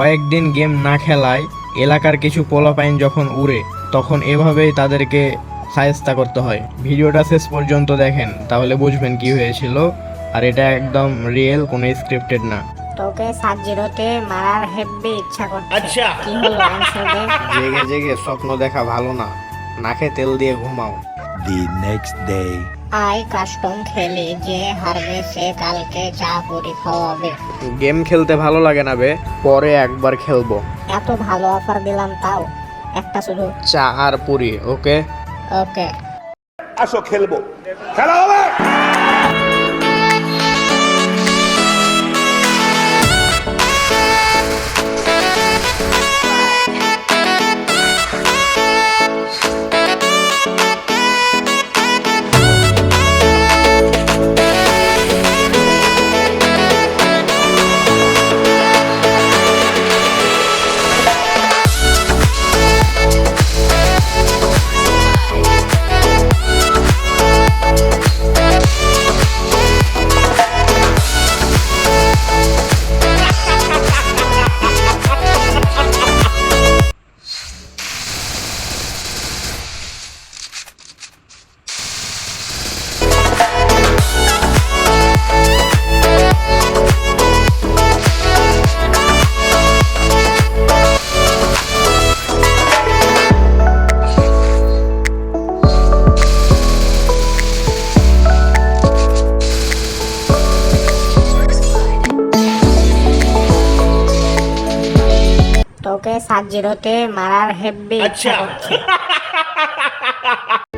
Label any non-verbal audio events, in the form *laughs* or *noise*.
কয়েকদিন গেম না খেলায় এলাকার কিছু পোলাপাইন যখন উড়ে তখন এভাবেই তাদেরকে সায়স্তা করতে হয়। ভিডিওটা শেষ পর্যন্ত দেখেন তাহলে বুঝবেন কি হয়েছিল। আর এটা একদম রিয়েল কোনো স্ক্রিপ্টেড না। তোকে সাত জিরোতে মারার হেব্বি ইচ্ছা করছে। আচ্ছা। কি হলো জেগে জেগে স্বপ্ন দেখা ভালো না। নাকে তেল দিয়ে ঘুমাও। The next day. আই কাস্টম খেলি যে হারবে সে কালকে চা পুরি খাওয়াবে। গেম খেলতে ভালো লাগে না বে পরে একবার খেলব। এত ভালো অফার দিলাম তাও একটা শুধু। চা আর পুরি ওকে? ওকে। আসো খেলব। খেলা হবে! তোকে সাত জিরোতে মারার হেব্বি আচ্ছা। *laughs*